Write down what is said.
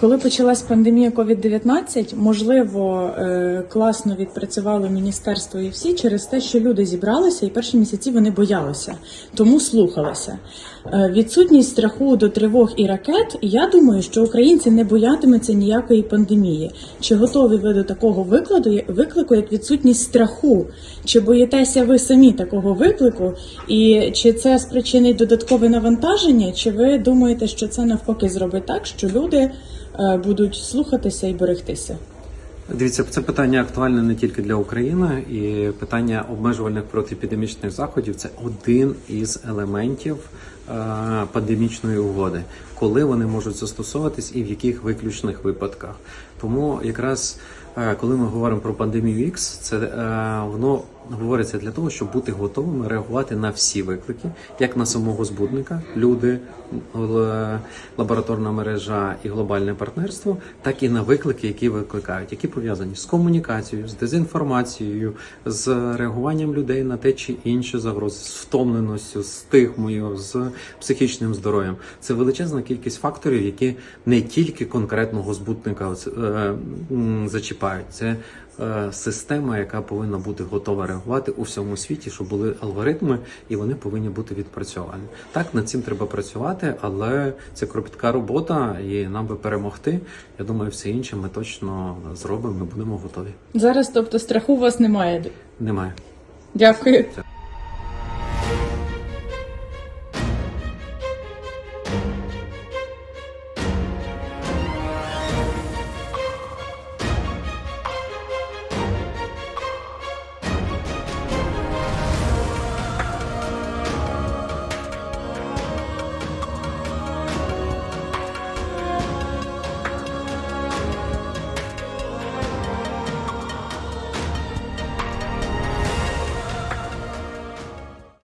Коли почалась пандемія COVID-19, можливо, е, класно відпрацювало міністерство і всі через те, що люди зібралися, і перші місяці вони боялися, тому слухалися. Е, Відсутність страху до тривог і ракет. Я думаю, що українці не боятимуться ніякої пандемії. Чи готові ви до такого викладу виклику, як відсутність страху? Чи боїтеся ви самі такого виклику? І чи це спричинить додаткове навантаження? Чи ви думаєте, що це навпаки зробить так, що люди е, будуть слухатися і берегтися? Дивіться, це питання актуальне не тільки для України, і питання обмежувальних протиепідемічних заходів це один із елементів е, пандемічної угоди, коли вони можуть застосовуватись і в яких виключних випадках. Тому якраз е, коли ми говоримо про пандемію X, це е, воно говориться для того, щоб бути готовими реагувати на всі виклики, як на самого збудника, люди, лабораторна мережа і глобальне партнерство, так і на виклики, які викликають, які пов'язані з комунікацією, з дезінформацією, з реагуванням людей на те чи інші загрози, з втомленістю, з стигмою, з психічним здоров'ям. Це величезна кількість факторів, які не тільки конкретного збутника е, зачіпають. Це е, система, яка повинна бути готова реагувати у всьому світі, щоб були алгоритми, і вони повинні бути відпрацьовані. Так над цим треба працювати, але це кропітка робота, і нам би перемогти. Я думаю, все інше ми точно зробимо. Ми будемо готові. Зараз, тобто, страху у вас немає. Немає. Дякую.